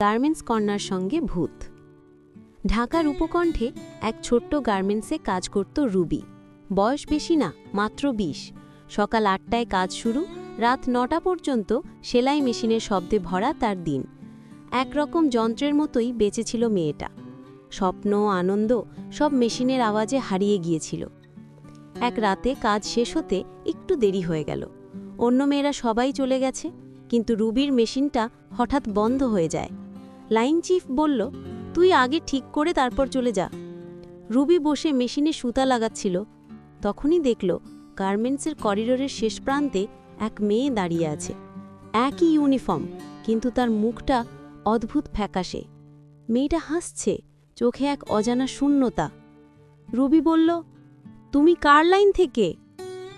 Garments corner সঙ্গে ভূত। ঢাকার উপকণ্ঠে এক ছোট্ট গার্মেন্টসে কাজ করত রুবি। বয়স বেশি না, মাত্র বিশ। সকাল আটটায় কাজ শুরু, রাত নটা পর্যন্ত সেলাই মেশিনের শব্দে ভরা তার দিন। একরকম যন্ত্রের মতোই বেঁচেছিল মেয়েটা। স্বপ্ন, আনন্দ সব মেশিনের আওয়াজে হারিয়ে গিয়েছিল। এক রাতে কাজ শেষ হতে একটু দেরি হয়ে গেল। অন্য মেয়েরা সবাই চলে গেছে, কিন্তু রুবির মেশিনটা হঠাৎ বন্ধ হয়ে যায়। লাইন চিফ বলল, তুই আগে ঠিক করে তারপর চলে যা। রুবি বসে মেশিনে সুতা লাগাচ্ছিল। তখনই দেখল, গার্মেন্টসের করিডোরের শেষ প্রান্তে এক মেয়ে দাঁড়িয়ে আছে। একই ইউনিফর্ম, কিন্তু তার মুখটা অদ্ভুত ফ্যাকাশে। মেয়েটা হাসছে, চোখে এক অজানা শূন্যতা। রুবি বলল, তুমি কার লাইন থেকে?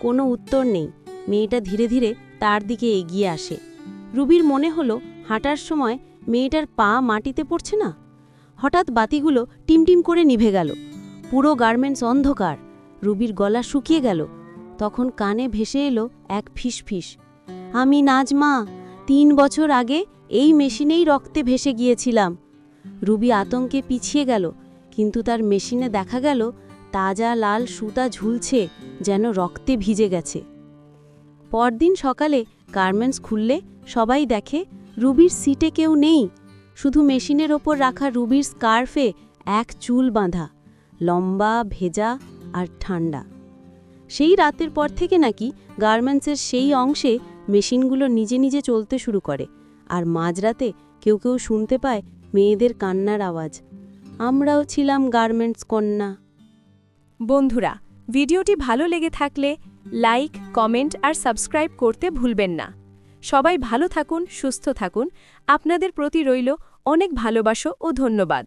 কোনো উত্তর নেই। মেয়েটা ধীরে ধীরে তার দিকে এগিয়ে আসে। রুবির মনে হলো, হাঁটার সময় মেয়েটার পা মাটিতে পড়ছে না? হঠাৎ বাতিগুলো টিমটিম করে নিভে গেল। পুরো গার্মেন্টস অন্ধকার। রুবির গলা শুকিয়ে গেল। তখন কানে ভেসে এলো এক ফিস ফিস আমি নাজমা, তিন বছর আগে এই মেশিনেই রক্তে ভেসে গিয়েছিলাম। রুবি আতঙ্কে পিছিয়ে গেল, কিন্তু তার মেশিনে দেখা গেল তাজা লাল সুতা ঝুলছে যেন রক্তে ভিজে গেছে। পরদিন সকালে গার্মেন্টস খুললে সবাই দেখে রুবির সিটে কেউ নেই। শুধু মেশিনের ওপর রাখা রুবির স্কার্ফে এক চুল বাঁধা, লম্বা, ভেজা আর ঠান্ডা। সেই রাতের পর থেকে নাকি গার্মেন্টসের সেই অংশে মেশিনগুলো নিজে নিজে চলতে শুরু করে আর মাঝরাতে কেউ কেউ শুনতে পায় মেয়েদের কান্নার আওয়াজ। আমরাও ছিলাম গার্মেন্টস কন্যা। বন্ধুরা, ভিডিওটি ভালো লেগে থাকলে লাইক, কমেন্ট আর সাবস্ক্রাইব করতে ভুলবেন না। সবাই ভালো থাকুন সুস্থ থাকুন। আপনাদের প্রতি রইল অনেক ভালোবাসো ও ধন্যবাদ।